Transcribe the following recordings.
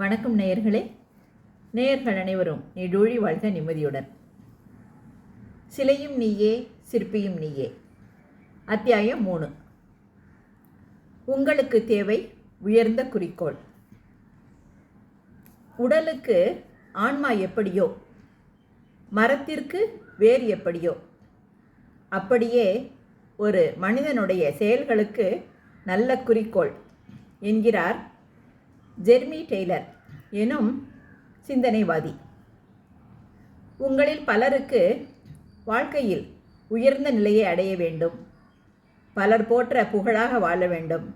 வணக்கம் நேயர்களே. நேயர்கள் அனைவரும் நீடூழி வாழ்க நிம்மதியுடன். சிலையும் நீயே சிற்பியும் நீயே. அத்தியாயம் மூணு. உங்களுக்கு தேவை உயர்ந்த குறிக்கோள். உடலுக்கு ஆன்மா எப்படியோ மரத்திற்கு வேர் எப்படியோ அப்படியே ஒரு மனிதனுடைய செயல்களுக்கு நல்ல குறிக்கோள் என்கிறார் ஜெர்மி டெய்லர் எனும் சிந்தனைவாதி. உங்களில் பலருக்கு வாழ்க்கையில் உயர்ந்த நிலையை அடைய வேண்டும். பலர் போற்ற புகழாக வாழ வேண்டும்.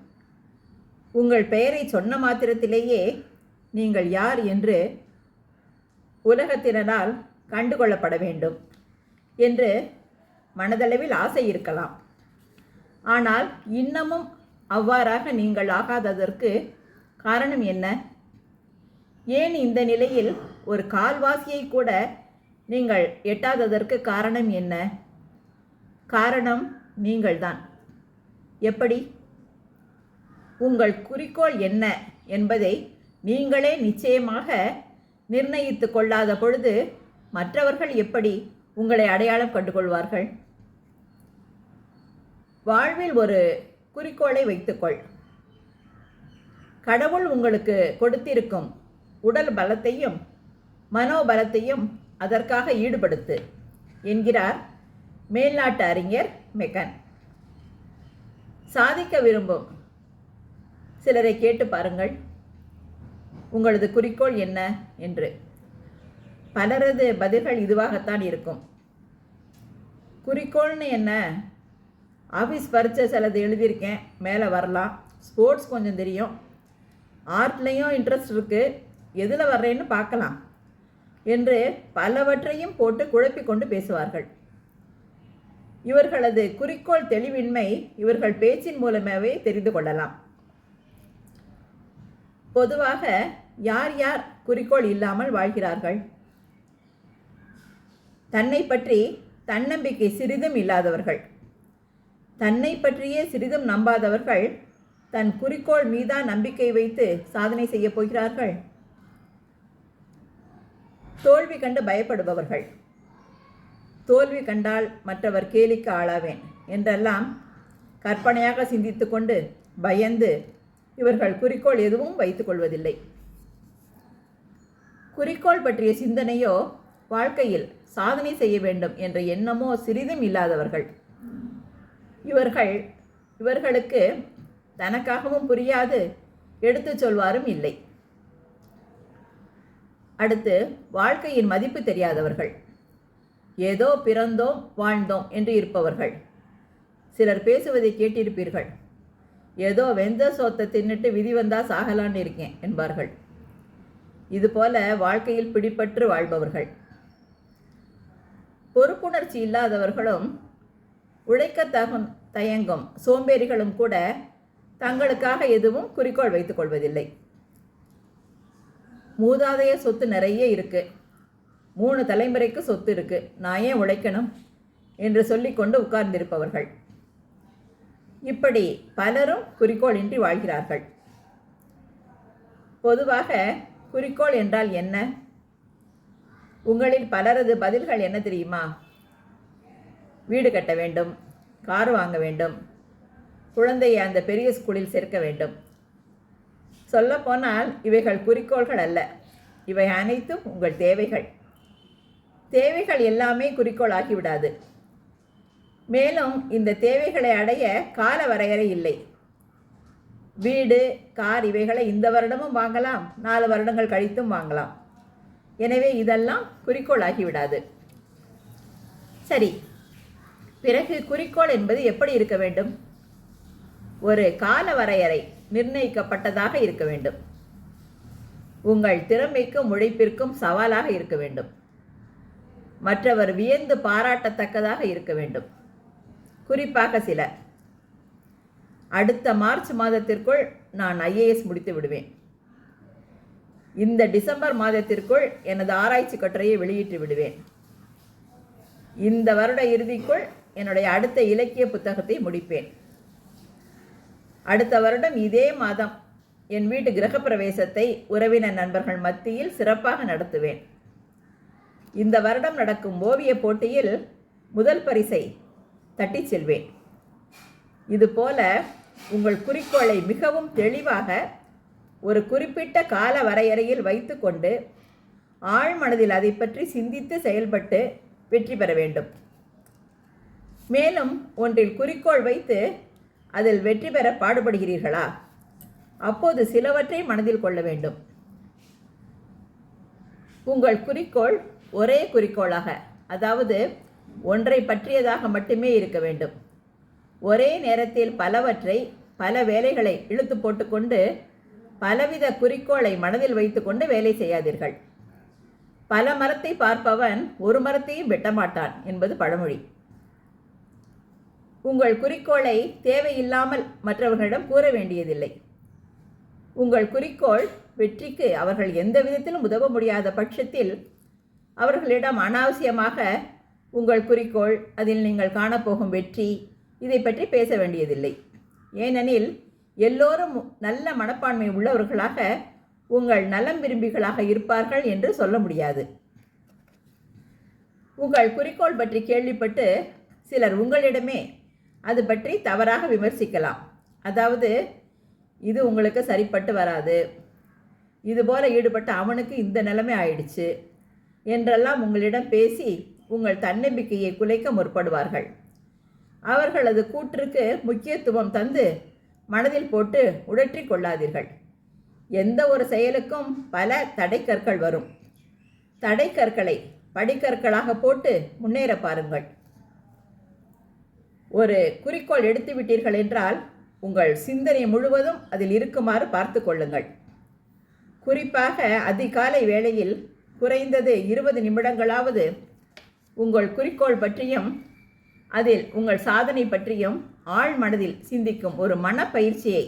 உங்கள் பெயரை சொன்ன மாத்திரத்திலேயே நீங்கள் யார் என்று உலகத்தினரால் கண்டுகொள்ளப்பட வேண்டும் என்று மனதளவில் ஆசை இருக்கலாம். ஆனால் இன்னமும் அவ்வாறாக நீங்கள் ஆகாததற்கு காரணம் என்ன? ஏன் இந்த நிலையில் ஒரு கால்வாசியை கூட நீங்கள் எட்டாததற்கு காரணம் என்ன? காரணம் நீங்கள்தான். எப்படி? உங்கள் குறிக்கோள் என்ன என்பதை நீங்களே நிச்சயமாக நிர்ணயித்து கொள்ளாத பொழுது மற்றவர்கள் எப்படி உங்களை அடையாளம் கண்டுகொள்வார்கள்? வாழ்வில் ஒரு குறிக்கோளை வைத்துக்கொள். கடவுள் உங்களுக்கு கொடுத்திருக்கும் உடல் பலத்தையும் மனோபலத்தையும் அதற்காக ஈடுபடுத்து என்கிறார் மேல்நாட்டு அறிஞர் மெக்கன் சாதிக்க விரும்பும் சிலரை கேட்டு பாருங்கள். உங்களது குறிக்கோள் என்ன என்று. பலரது பதில்கள் இதுவாகத்தான் இருக்கும். குறிக்கோள்னு என்ன? ஆஃபீஸ் பரீட்சை சிலது எழுதியிருக்கேன் மேலே வரலாம். ஸ்போர்ட்ஸ் கொஞ்சம் தெரியும். ஆர்ட்லேயும் இன்ட்ரெஸ்ட் இருக்குது எதில் வர்றேன்னு பார்க்கலாம். என்று பலவற்றையும் போட்டு குழப்பிக்கொண்டு பேசுவார்கள். இவர்களது குறிக்கோள் தெளிவின்மை இவர்கள் பேச்சின் மூலமாகவே தெரிந்து கொள்ளலாம். பொதுவாக யார் யார் குறிக்கோள் இல்லாமல் வாழ்கிறார்கள்? தன்னை பற்றி தன்னம்பிக்கை சிறிதும் இல்லாதவர்கள். தன்னை பற்றியே சிறிதும் நம்பாதவர்கள் தன் குறிக்கோள் மீதா நம்பிக்கை வைத்து சாதனை செய்ய போகிறார்கள். தோல்வி கண்டு பயப்படுபவர்கள். தோல்வி கண்டால் மற்றவர் கேலிக்கு ஆளாவேன் என்றெல்லாம் கற்பனையாக சிந்தித்து கொண்டு பயந்து இவர்கள் குறிக்கோள் எதுவும் வைத்துக் கொள்வதில்லை. குறிக்கோள் பற்றிய சிந்தனையோ வாழ்க்கையில் சாதனை செய்ய வேண்டும் என்ற எண்ணமோ சிறிதும் இல்லாதவர்கள். இவர்கள் இவர்களுக்கு தனக்காகவும் புரியாது எடுத்துச் சொல்வாரும் இல்லை. அடுத்து வாழ்க்கையின் மதிப்பு தெரியாதவர்கள். ஏதோ பிறந்தோம் வாழ்ந்தோம் என்று இருப்பவர்கள். சிலர் பேசுவதை கேட்டிருப்பீர்கள். ஏதோ வெந்த சோத்தை தின்னுட்டு விதி வந்தா சாகலான்னு இருக்கேன் என்பார்கள். இதுபோல வாழ்க்கையில் பிடிப்பற்று வாழ்பவர்கள். பொறுப்புணர்ச்சி இல்லாதவர்களும் உழைக்க தகும் தயங்கும் சோம்பேறிகளும் கூட தங்களுக்காக எதுவும் குறிக்கோள் வைத்துக் கொள்வதில்லை. மூதாதைய சொத்து நிறைய இருக்கு. மூணு தலைமுறைக்கு சொத்து இருக்கு. நான் ஏன் உழைக்கணும்? என்று சொல்லிக்கொண்டு உட்கார்ந்திருப்பவர்கள். இப்படி பலரும் குறிக்கோளின்றி வாழ்கிறார்கள். பொதுவாக குறிக்கோள் என்றால் என்ன? உங்களில் பலரது பதில்கள் என்ன தெரியுமா? வீடு கட்ட வேண்டும் கார் வாங்க வேண்டும் குழந்தையை அந்த பெரிய ஸ்கூலில் சேர்க்க வேண்டும். சொல்லப்போனால் இவைகள் குறிக்கோள்கள் அல்ல. இவை அனைத்தும் உங்கள் தேவைகள். தேவைகள் எல்லாமே குறிக்கோள் ஆகிவிடாது மேலும் இந்த தேவைகளை அடைய கால வரையறை இல்லை. வீடு கார் இவைகளை இந்த வருடமும் வாங்கலாம் நாலு வருடங்கள் கழித்தும் வாங்கலாம். எனவே இதெல்லாம் குறிக்கோள் ஆகிவிடாது சரி. பிறகு குறிக்கோள் என்பது எப்படி இருக்க வேண்டும்? ஒரு கால வரையறை நிர்ணயிக்கப்பட்டதாக இருக்க வேண்டும். உங்கள் திறமைக்கும் உழைப்பிற்கும் சவாலாக இருக்க வேண்டும். மற்றவர் வியந்து பாராட்டத்தக்கதாக இருக்க வேண்டும். குறிப்பாக சில. அடுத்த மார்ச் மாதத்திற்குள் நான் ஐஏஎஸ் முடித்து விடுவேன். இந்த டிசம்பர் மாதத்திற்குள் எனது ஆராய்ச்சி கட்டுரையை வெளியிட்டு விடுவேன். இந்த வருட இறுதிக்குள் என்னுடைய அடுத்த இலக்கிய புத்தகத்தை முடிப்பேன். அடுத்த வருடம் இதே மாதம் என் வீட்டு கிரகப்பிரவேசத்தை உறவினர் நண்பர்கள் மத்தியில் சிறப்பாக நடத்துவேன். இந்த வருடம் நடக்கும் ஓவியப் போட்டியில் முதல் பரிசை தட்டிச் செல்வேன். இதுபோல உங்கள் குறிக்கோளை மிகவும் தெளிவாக ஒரு குறிப்பிட்ட கால வரையறையில் வைத்துக்கொண்டு ஆழ்மனதில் அதை பற்றி சிந்தித்து செயல்பட்டு வெற்றி பெற வேண்டும். மேலும் ஒன்றில் குறிக்கோள் வைத்து அதில் வெற்றி பெற பாடுபடுகிறீர்களா? அப்போது சிலவற்றை மனதில் கொள்ள வேண்டும். உங்கள் குறிக்கோள் ஒரே குறிக்கோளாக அதாவது ஒன்றை பற்றியதாக மட்டுமே இருக்க வேண்டும். ஒரே நேரத்தில் பலவற்றை பல வேலைகளை இழுத்து போட்டுக்கொண்டு பலவித குறிக்கோளை மனதில் வைத்துக்கொண்டு வேலை செய்யாதீர்கள். பல மரத்தை பார்ப்பவன் ஒரு மரத்தையும் வெட்டமாட்டான் என்பது பழமொழி. உங்கள் குறிக்கோளை தேவையில்லாமல் மற்றவர்களிடம் கூற வேண்டியதில்லை. உங்கள் குறிக்கோள் வெற்றிக்கு அவர்கள் எந்த விதத்திலும் உதவ முடியாத பட்சத்தில் அவர்களிடம் அனாவசியமாக உங்கள் குறிக்கோள் அதில் நீங்கள் காணப்போகும் வெற்றி இதை பற்றி பேச வேண்டியதில்லை. ஏனெனில் எல்லோரும் நல்ல மனப்பான்மை உள்ளவர்களாக உங்கள் நலம் விரும்பிகளாக இருப்பார்கள் என்று சொல்ல முடியாது. உங்கள் குறிக்கோள் பற்றி கேள்விப்பட்டு சிலர் உங்களிடமே அது பற்றி தவறாக விமர்சிக்கலாம். அதாவது இது உங்களுக்கு சரிப்பட்டு வராது. இதுபோல் ஈடுபட்ட அவனுக்கு இந்த நிலைமை ஆயிடுச்சு என்றெல்லாம் உங்களிடம் பேசி உங்கள் தன்னம்பிக்கையை குலைக்க முற்படுவார்கள். அவர்களது கூற்றுக்கு முக்கியத்துவம் தந்து மனதில் போட்டு உடற்றிக் கொள்ளாதீர்கள். எந்த ஒரு செயலுக்கும் பல தடைக்கற்கள் வரும். தடைக்கற்களை படிக்கற்களாக போட்டு முன்னேற பாருங்கள். ஒரு குறிக்கோள் எடுத்து விட்டீர்கள் என்றால் உங்கள் சிந்தனை முழுவதும் அதில் இருக்குமாறு பார்த்து கொள்ளுங்கள். குறிப்பாக அதிகாலை வேளையில் குறைந்தது இருபது நிமிடங்களாவது உங்கள் குறிக்கோள் பற்றியும் அதில் உங்கள் சாதனை பற்றியும் ஆழ் மனதில் சிந்திக்கும் ஒரு மனப்பயிற்சியை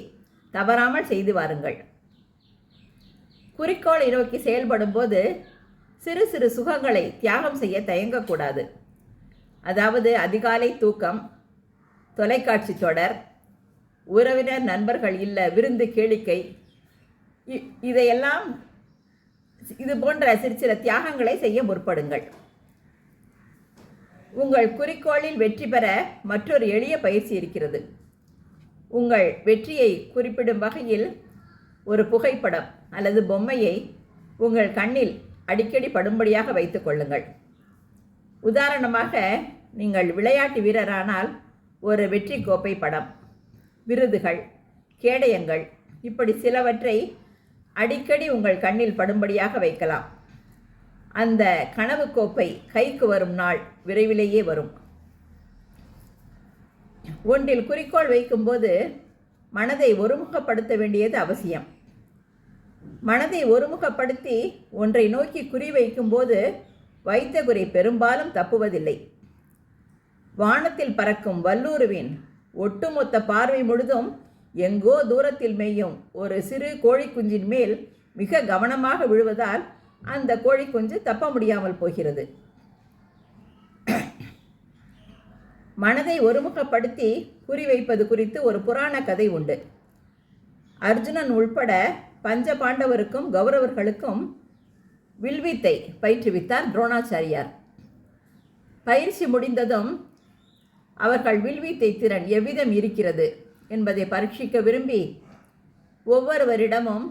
தவறாமல் செய்து வாருங்கள். குறிக்கோளை நோக்கி செயல்படும் போது சிறு சிறு சுகங்களை தியாகம் செய்ய தயங்கக்கூடாது. அதாவது அதிகாலை தூக்கம் தொலைக்காட்சி தொடர் உறவினர் நண்பர்கள் இல்லை விருந்து கேளிக்கை இ- இதையெல்லாம் இது போன்ற சிறு சில தியாகங்களை செய்ய முற்படுங்கள். உங்கள் குறிக்கோளில் வெற்றி பெற மற்றொரு எளிய பயிற்சி இருக்கிறது. உங்கள் வெற்றியை குறிப்பிடும் வகையில் ஒரு புகைப்படம் அல்லது பொம்மையை உங்கள் கண்ணில் அடிக்கடி படும்படியாக வைத்துக் கொள்ளுங்கள். உதாரணமாக நீங்கள் விளையாட்டு வீரரானால் ஒரு வெற்றி கோப்பை படம். விருதுகள் கேடயங்கள் இப்படி சிலவற்றை அடிக்கடி உங்கள் கண்ணில் படும்படியாக வைக்கலாம். அந்த கனவு கோப்பை கைக்கு வரும் நாள் விரைவிலேயே வரும். ஒன்றில் குறிக்கோள் வைக்கும்போது மனதை ஒருமுகப்படுத்த வேண்டியது அவசியம். மனதை ஒருமுகப்படுத்தி ஒன்றை நோக்கி குறி வைக்கும்போது வைத்த குறி பெரும்பாலும் தப்புவதில்லை. வானத்தில் பறக்கும் வல்லூருவின் ஒட்டுமொத்த பார்வை முழுதும் எங்கோ தூரத்தில் மேயும் ஒரு சிறு கோழிக்குஞ்சின் மேல் மிக கவனமாக விழுவதால் அந்த கோழிக்குஞ்சு தப்ப முடியாமல் போகிறது. மனதை ஒருமுகப்படுத்தி குறிவைப்பது குறித்து ஒரு புராண கதை உண்டு. அர்ஜுனன் உள்பட பஞ்ச பாண்டவருக்கும் கௌரவர்களுக்கும் வில்வித்தை பயிற்றுவித்தார் துரோணாச்சாரியார். பயிற்சி முடிந்ததும் அவர்கள் வில்வித்தை திறன் எவ்விதம் இருக்கிறது என்பதை பரீட்சிக்க விரும்பி ஒவ்வொருவரிடமும்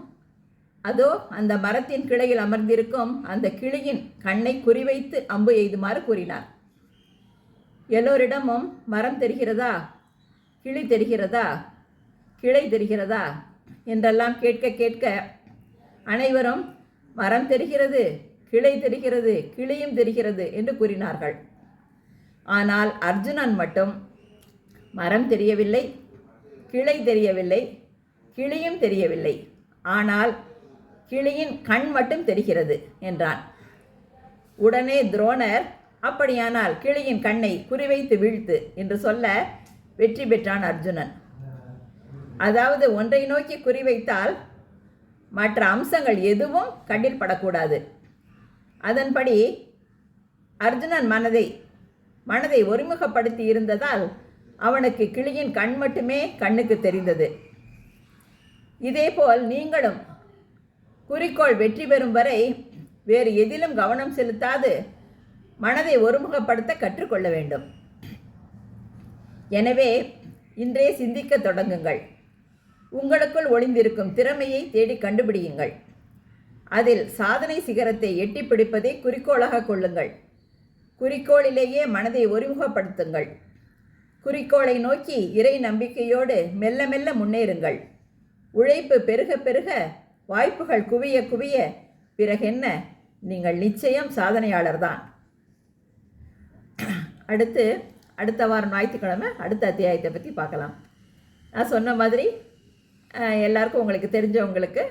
அதோ அந்த மரத்தின் கிளையில் அமர்ந்திருக்கும் அந்த கிளியின் கண்ணை குறிவைத்து அம்பு எய்துமாறு கூறினார். எல்லோரிடமும் மரம் தெரிகிறதா? கிளி தெரிகிறதா? கிளை தெரிகிறதா? என்றெல்லாம் கேட்க கேட்க அனைவரும் மரம் தெரிகிறது கிளை தெரிகிறது கிளியும் தெரிகிறது என்று கூறினார்கள். ஆனால் அர்ஜுனன் மட்டும் மரம் தெரியவில்லை கிளை தெரியவில்லை கிளியும் தெரியவில்லை. ஆனால் கிளியின் கண் மட்டும் தெரிகிறது என்றான். உடனே துரோணர் அப்படியானால் கிளியின் கண்ணை குறிவைத்து வீழ்த்து என்று சொல்ல வெற்றி பெற்றான் அர்ஜுனன். அதாவது ஒன்றை நோக்கி குறிவைத்தால் மற்ற அம்சங்கள் எதுவும் கண்ணில் படக்கூடாது. அதன்படி அர்ஜுனன் மனதை மனதை ஒருமுகப்படுத்தி இருந்ததால் அவனுக்கு கிளியின் கண் மட்டுமே கண்ணுக்கு தெரிந்தது. இதேபோல் நீங்களும் குறிக்கோள் வெற்றி பெறும் வரை வேறு எதிலும் கவனம் செலுத்தாது. மனதை ஒருமுகப்படுத்த கற்றுக்கொள்ள வேண்டும். எனவே இன்றே சிந்திக்க தொடங்குங்கள். உங்களுக்குள் ஒளிந்திருக்கும் திறமையை தேடி கண்டுபிடியுங்கள். அதில் சாதனை சிகரத்தை எட்டி பிடிப்பதை குறிக்கோளாக கொள்ளுங்கள். குறிக்கோளிலேயே மனதை ஒருமுகப்படுத்துங்கள். குறிக்கோளை நோக்கி இறை நம்பிக்கையோடு மெல்ல மெல்ல முன்னேறுங்கள். உழைப்பு பெருக பெருக வாய்ப்புகள் குவிய குவிய பிறகென்ன நீங்கள் நிச்சயம் சாதனையாளர்தான். அடுத்து அடுத்த வாரம் ஞாயிற்றுக்கிழமை அடுத்த அத்தியாயத்தை பற்றி பார்க்கலாம். நான் சொன்ன மாதிரி எல்லாருக்கும் உங்களுக்கு தெரிஞ்சவங்களுக்கு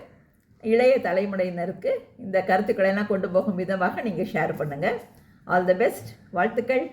இளைய தலைமுறையினருக்கு இந்த கருத்துக்களை எல்லாம் கொண்டு போகும் விதமாக நீங்கள் ஷேர் பண்ணுங்கள் ஆல் தி பெஸ்ட் வாழ்த்துக்கள்